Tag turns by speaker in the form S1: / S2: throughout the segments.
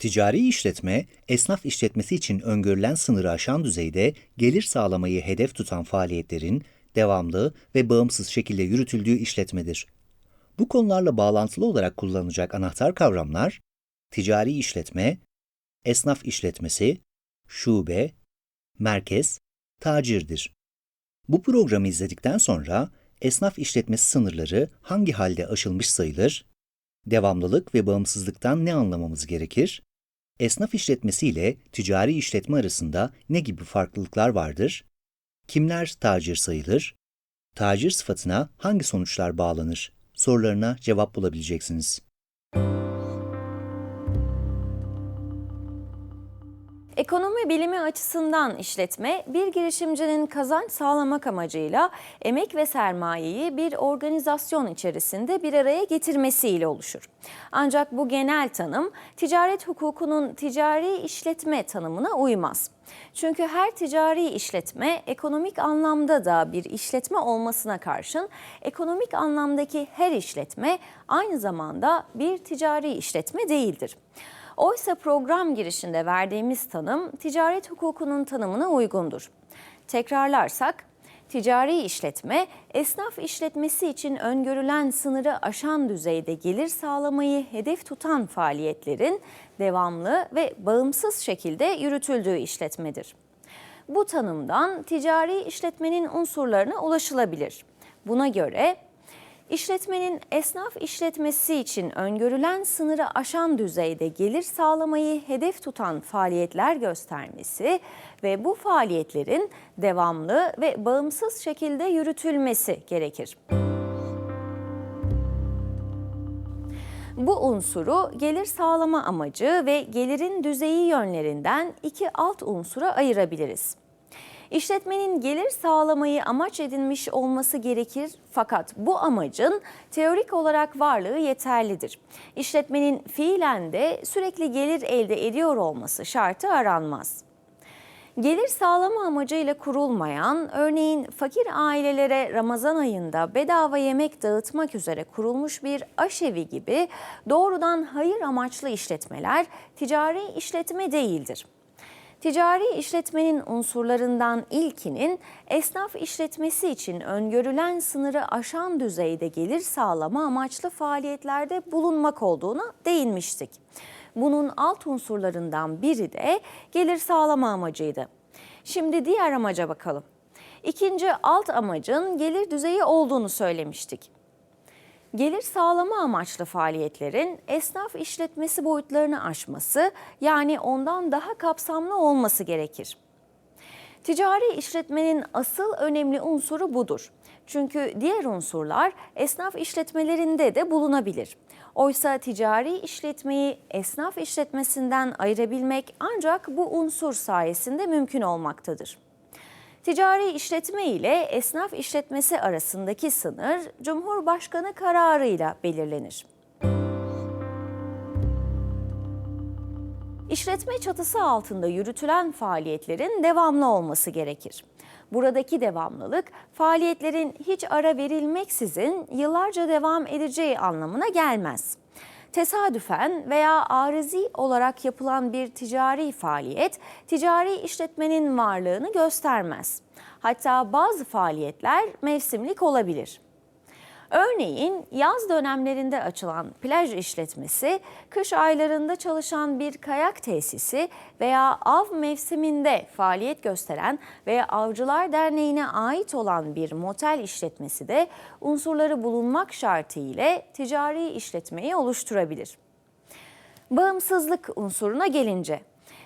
S1: Ticari işletme, esnaf işletmesi için öngörülen sınırı aşan düzeyde gelir sağlamayı hedef tutan faaliyetlerin devamlı ve bağımsız şekilde yürütüldüğü işletmedir. Bu konularla bağlantılı olarak kullanılacak anahtar kavramlar, ticari işletme, esnaf işletmesi, şube, merkez, tacirdir. Bu programı izledikten sonra esnaf işletmesi sınırları hangi halde aşılmış sayılır? Devamlılık ve bağımsızlıktan ne anlamamız gerekir? Esnaf işletmesi ile ticari işletme arasında ne gibi farklılıklar vardır? Kimler tacir sayılır? Tacir sıfatına hangi sonuçlar bağlanır? Sorularına cevap bulabileceksiniz.
S2: Ekonomi bilimi açısından işletme, bir girişimcinin kazanç sağlamak amacıyla emek ve sermayeyi bir organizasyon içerisinde bir araya getirmesiyle oluşur. Ancak bu genel tanım ticaret hukukunun ticari işletme tanımına uymaz. Çünkü her ticari işletme ekonomik anlamda da bir işletme olmasına karşın ekonomik anlamdaki her işletme aynı zamanda bir ticari işletme değildir. Oysa program girişinde verdiğimiz tanım ticaret hukukunun tanımına uygundur. Tekrarlarsak, ticari işletme, esnaf işletmesi için öngörülen sınırı aşan düzeyde gelir sağlamayı hedef tutan faaliyetlerin devamlı ve bağımsız şekilde yürütüldüğü işletmedir. Bu tanımdan ticari işletmenin unsurlarına ulaşılabilir. Buna göre İşletmenin esnaf işletmesi için öngörülen sınırı aşan düzeyde gelir sağlamayı hedef tutan faaliyetler göstermesi ve bu faaliyetlerin devamlı ve bağımsız şekilde yürütülmesi gerekir. Bu unsuru gelir sağlama amacı ve gelirin düzeyi yönlerinden iki alt unsura ayırabiliriz. İşletmenin gelir sağlamayı amaç edinmiş olması gerekir fakat bu amacın teorik olarak varlığı yeterlidir. İşletmenin fiilen de sürekli gelir elde ediyor olması şartı aranmaz. Gelir sağlama amacıyla kurulmayan, örneğin fakir ailelere Ramazan ayında bedava yemek dağıtmak üzere kurulmuş bir aşevi gibi doğrudan hayır amaçlı işletmeler ticari işletme değildir. Ticari işletmenin unsurlarından ilkinin esnaf işletmesi için öngörülen sınırı aşan düzeyde gelir sağlama amaçlı faaliyetlerde bulunmak olduğuna değinmiştik. Bunun alt unsurlarından biri de gelir sağlama amacıydı. Şimdi diğer amaca bakalım. İkinci alt amacın gelir düzeyi olduğunu söylemiştik. Gelir sağlama amaçlı faaliyetlerin esnaf işletmesi boyutlarını aşması yani ondan daha kapsamlı olması gerekir. Ticari işletmenin asıl önemli unsuru budur. Çünkü diğer unsurlar esnaf işletmelerinde de bulunabilir. Oysa ticari işletmeyi esnaf işletmesinden ayırabilmek ancak bu unsur sayesinde mümkün olmaktadır. Ticari işletme ile esnaf işletmesi arasındaki sınır Cumhurbaşkanı kararıyla belirlenir. İşletme çatısı altında yürütülen faaliyetlerin devamlı olması gerekir. Buradaki devamlılık faaliyetlerin hiç ara verilmeksizin yıllarca devam edeceği anlamına gelmez tesadüfen veya arızi olarak yapılan bir ticari faaliyet ticari işletmenin varlığını göstermez. Hatta bazı faaliyetler mevsimlik olabilir. Örneğin yaz dönemlerinde açılan plaj işletmesi, kış aylarında çalışan bir kayak tesisi veya av mevsiminde faaliyet gösteren veya Avcılar Derneği'ne ait olan bir motel işletmesi de unsurları bulunmak şartı ile ticari işletmeyi oluşturabilir. Bağımsızlık unsuruna gelince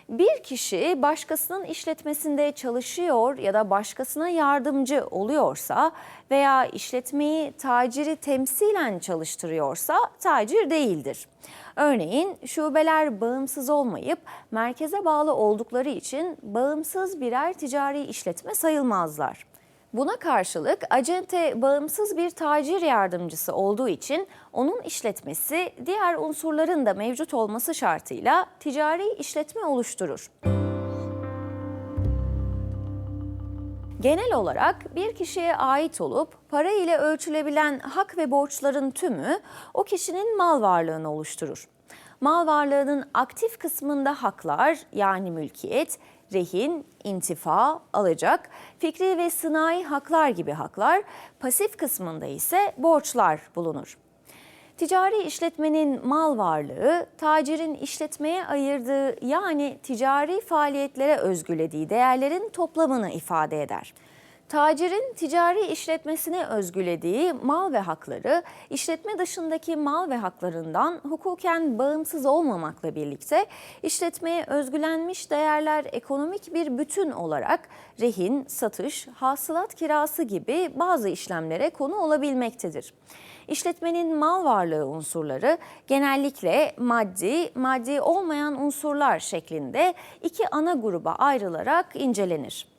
S2: bir kişi başkasının işletmesinde çalışıyor ya da başkasına yardımcı oluyorsa veya işletmeyi taciri temsilen çalıştırıyorsa tacir değildir. Örneğin şubeler bağımsız olmayıp merkeze bağlı oldukları için bağımsız birer ticari işletme sayılmazlar. Buna karşılık acente bağımsız bir tacir yardımcısı olduğu için onun işletmesi diğer unsurların da mevcut olması şartıyla ticari işletme oluşturur. Genel olarak bir kişiye ait olup para ile ölçülebilen hak ve borçların tümü o kişinin mal varlığını oluşturur. Mal varlığının aktif kısmında haklar yani mülkiyet, rehin, intifa, alacak, fikri ve sınai haklar gibi haklar, pasif kısmında ise borçlar bulunur. Ticari işletmenin mal varlığı, tacirin işletmeye ayırdığı yani ticari faaliyetlere özgülediği değerlerin toplamını ifade eder. Tacirin ticari işletmesine özgülediği mal ve hakları, işletme dışındaki mal ve haklarından hukuken bağımsız olmamakla birlikte işletmeye özgülenmiş değerler ekonomik bir bütün olarak rehin, satış, hasılat kirası gibi bazı işlemlere konu olabilmektedir. İşletmenin mal varlığı unsurları genellikle maddi, maddi olmayan unsurlar şeklinde iki ana gruba ayrılarak incelenir.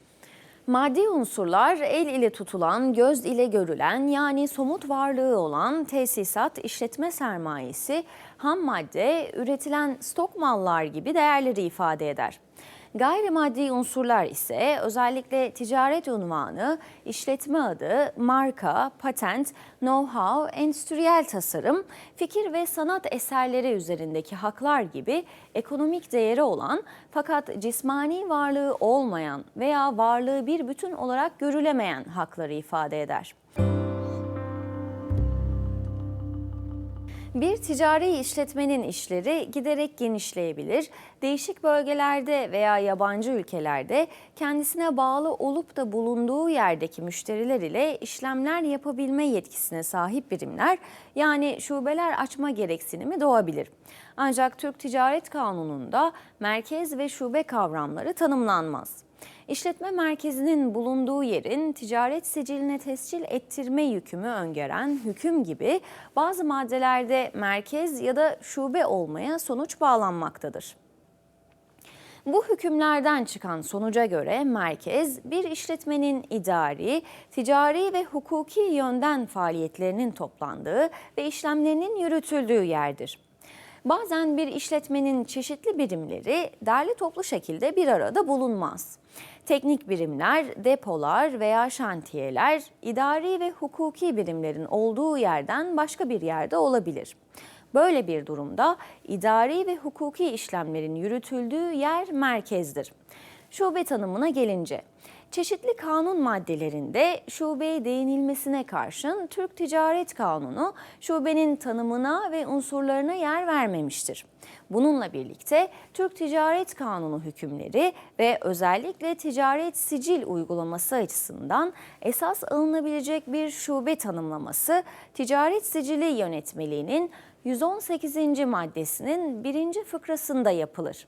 S2: Maddi unsurlar el ile tutulan, göz ile görülen yani somut varlığı olan tesisat, işletme sermayesi, ham madde, üretilen stok mallar gibi değerleri ifade eder. Gayrimaddi unsurlar ise özellikle ticaret unvanı, işletme adı, marka, patent, know-how, endüstriyel tasarım, fikir ve sanat eserleri üzerindeki haklar gibi ekonomik değeri olan fakat cismani varlığı olmayan veya varlığı bir bütün olarak görülemeyen hakları ifade eder. Bir ticari işletmenin işleri giderek genişleyebilir. Değişik bölgelerde veya yabancı ülkelerde kendisine bağlı olup da bulunduğu yerdeki müşteriler ile işlemler yapabilme yetkisine sahip birimler yani şubeler açma gereksinimi doğabilir. Ancak Türk Ticaret Kanunu'nda merkez ve şube kavramları tanımlanmaz. İşletme merkezinin bulunduğu yerin ticaret siciline tescil ettirme yükümü öngören hüküm gibi bazı maddelerde merkez ya da şube olmaya sonuç bağlanmaktadır. Bu hükümlerden çıkan sonuca göre merkez bir işletmenin idari, ticari ve hukuki yönden faaliyetlerinin toplandığı ve işlemlerinin yürütüldüğü yerdir. Bazen bir işletmenin çeşitli birimleri derli toplu şekilde bir arada bulunmaz. Teknik birimler, depolar veya şantiyeler idari ve hukuki birimlerin olduğu yerden başka bir yerde olabilir. Böyle bir durumda idari ve hukuki işlemlerin yürütüldüğü yer merkezdir. Şube tanımına gelince Çeşitli kanun maddelerinde şubeye değinilmesine karşın Türk Ticaret Kanunu şubenin tanımına ve unsurlarına yer vermemiştir. Bununla birlikte Türk Ticaret Kanunu hükümleri ve özellikle ticaret sicil uygulaması açısından esas alınabilecek bir şube tanımlaması ticaret sicili yönetmeliğinin 118. maddesinin birinci fıkrasında yapılır.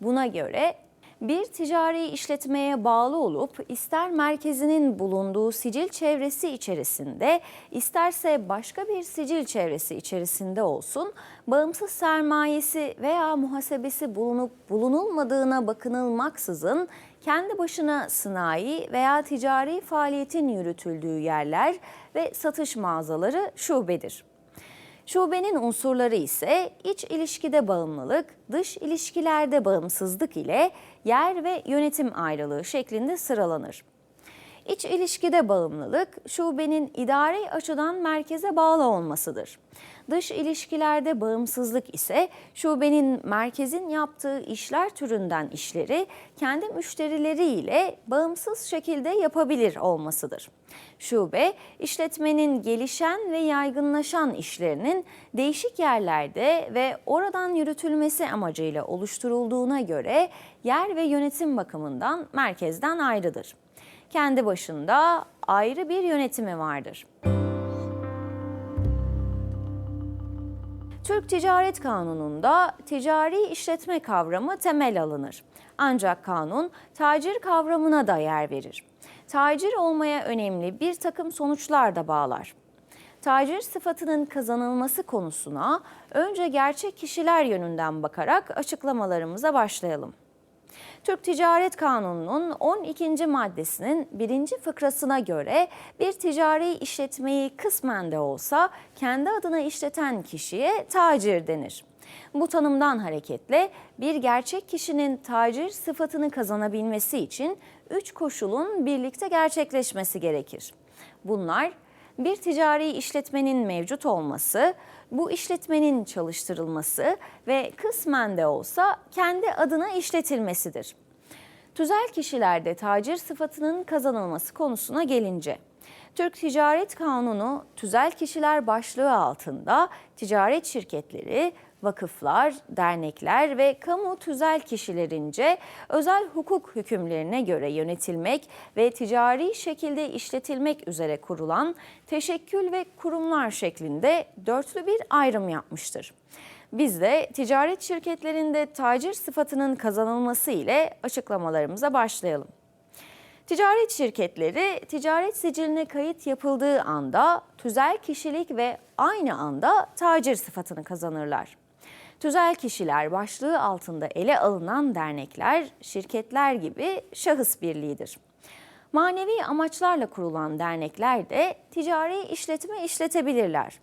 S2: Buna göre bir ticari işletmeye bağlı olup ister merkezinin bulunduğu sicil çevresi içerisinde isterse başka bir sicil çevresi içerisinde olsun bağımsız sermayesi veya muhasebesi bulunup bulunulmadığına bakınılmaksızın kendi başına sınai veya ticari faaliyetin yürütüldüğü yerler ve satış mağazaları şubedir. Şubenin unsurları ise iç ilişkide bağımlılık, dış ilişkilerde bağımsızlık ile yer ve yönetim ayrılığı şeklinde sıralanır. İç ilişkide bağımlılık, şubenin idari açıdan merkeze bağlı olmasıdır. Dış ilişkilerde bağımsızlık ise şubenin merkezin yaptığı işler türünden işleri kendi müşterileriyle bağımsız şekilde yapabilir olmasıdır. Şube, işletmenin gelişen ve yaygınlaşan işlerinin değişik yerlerde ve oradan yürütülmesi amacıyla oluşturulduğuna göre yer ve yönetim bakımından merkezden ayrıdır. Kendi başında ayrı bir yönetimi vardır. Türk Ticaret Kanunu'nda ticari işletme kavramı temel alınır. Ancak kanun tacir kavramına da yer verir. Tacir olmaya önemli bir takım sonuçlar da bağlar. Tacir sıfatının kazanılması konusuna önce gerçek kişiler yönünden bakarak açıklamalarımıza başlayalım. Türk Ticaret Kanunu'nun 12. maddesinin birinci fıkrasına göre bir ticari işletmeyi kısmen de olsa kendi adına işleten kişiye tacir denir. Bu tanımdan hareketle bir gerçek kişinin tacir sıfatını kazanabilmesi için üç koşulun birlikte gerçekleşmesi gerekir. Bunlar Bir ticari işletmenin mevcut olması, bu işletmenin çalıştırılması ve kısmen de olsa kendi adına işletilmesidir. Tüzel kişilerde tacir sıfatının kazanılması konusuna gelince, Türk Ticaret Kanunu tüzel kişiler başlığı altında ticaret şirketleri, vakıflar, dernekler ve kamu tüzel kişilerince özel hukuk hükümlerine göre yönetilmek ve ticari şekilde işletilmek üzere kurulan teşekkül ve kurumlar şeklinde dörtlü bir ayrım yapmıştır. Biz de ticaret şirketlerinde tacir sıfatının kazanılması ile açıklamalarımıza başlayalım. Ticaret şirketleri ticaret siciline kayıt yapıldığı anda tüzel kişilik ve aynı anda tacir sıfatını kazanırlar. Tüzel kişiler başlığı altında ele alınan dernekler, şirketler gibi şahıs birliğidir. Manevi amaçlarla kurulan dernekler de ticari işletme işletebilirler.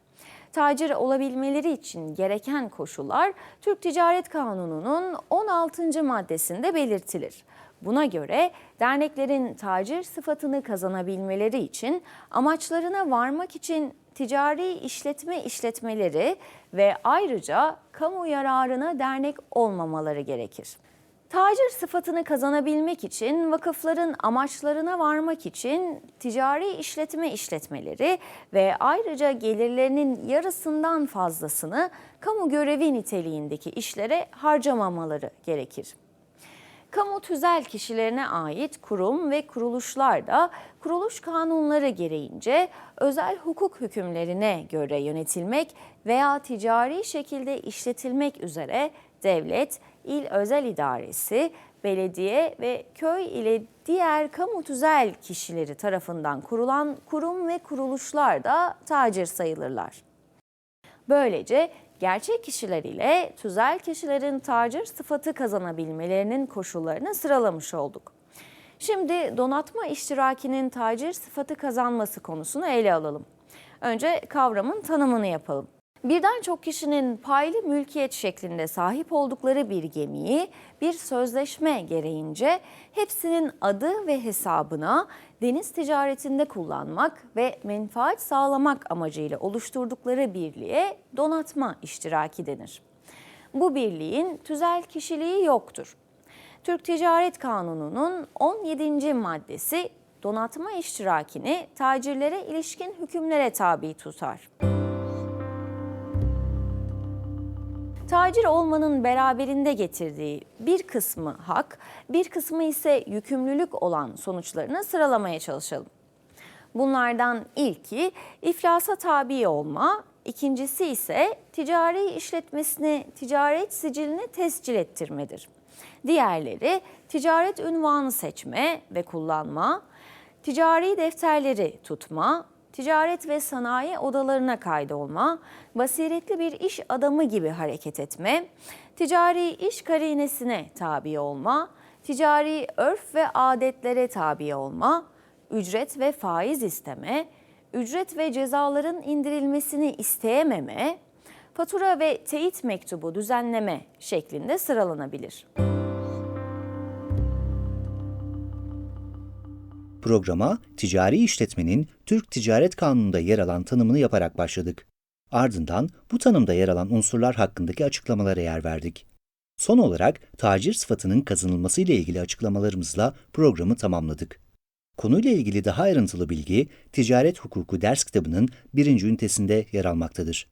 S2: Tacir olabilmeleri için gereken koşullar Türk Ticaret Kanunu'nun 16. maddesinde belirtilir. Buna göre derneklerin tacir sıfatını kazanabilmeleri için amaçlarına varmak için ticari işletme işletmeleri ve ayrıca kamu yararına dernek olmamaları gerekir. Tacir sıfatını kazanabilmek için vakıfların amaçlarına varmak için ticari işletme işletmeleri ve ayrıca gelirlerinin yarısından fazlasını kamu görevi niteliğindeki işlere harcamamaları gerekir. Kamu tüzel kişilerine ait kurum ve kuruluşlar da kuruluş kanunları gereğince özel hukuk hükümlerine göre yönetilmek veya ticari şekilde işletilmek üzere devlet, il özel idaresi, belediye ve köy ile diğer kamu tüzel kişileri tarafından kurulan kurum ve kuruluşlar da tacir sayılırlar. Böylece gerçek kişiler ile tüzel kişilerin tacir sıfatı kazanabilmelerinin koşullarını sıralamış olduk. Şimdi donatma iştirakinin tacir sıfatı kazanması konusunu ele alalım. Önce kavramın tanımını yapalım. Birden çok kişinin paylı mülkiyet şeklinde sahip oldukları bir gemiyi bir sözleşme gereğince hepsinin adı ve hesabına deniz ticaretinde kullanmak ve menfaat sağlamak amacıyla oluşturdukları birliğe donatma iştiraki denir. Bu birliğin tüzel kişiliği yoktur. Türk Ticaret Kanunu'nun 17. maddesi donatma iştirakini tacirlere ilişkin hükümlere tabi tutar. Tacir olmanın beraberinde getirdiği bir kısmı hak, bir kısmı ise yükümlülük olan sonuçlarını sıralamaya çalışalım. Bunlardan ilki iflasa tabi olma, ikincisi ise ticari işletmesini ticaret siciline tescil ettirmedir. Diğerleri ticaret ünvanı seçme ve kullanma, ticari defterleri tutma, ticaret ve sanayi odalarına kaydolma, basiretli bir iş adamı gibi hareket etme, ticari iş karinesine tabi olma, ticari örf ve adetlere tabi olma, ücret ve faiz isteme, ücret ve cezaların indirilmesini isteyememe, fatura ve teyit mektubu düzenleme şeklinde sıralanabilir.
S1: Programa ticari işletmenin Türk Ticaret Kanunu'nda yer alan tanımını yaparak başladık. Ardından bu tanımda yer alan unsurlar hakkındaki açıklamalara yer verdik. Son olarak tacir sıfatının kazanılması ile ilgili açıklamalarımızla programı tamamladık. Konuyla ilgili daha ayrıntılı bilgi Ticaret Hukuku ders kitabının birinci ünitesinde yer almaktadır.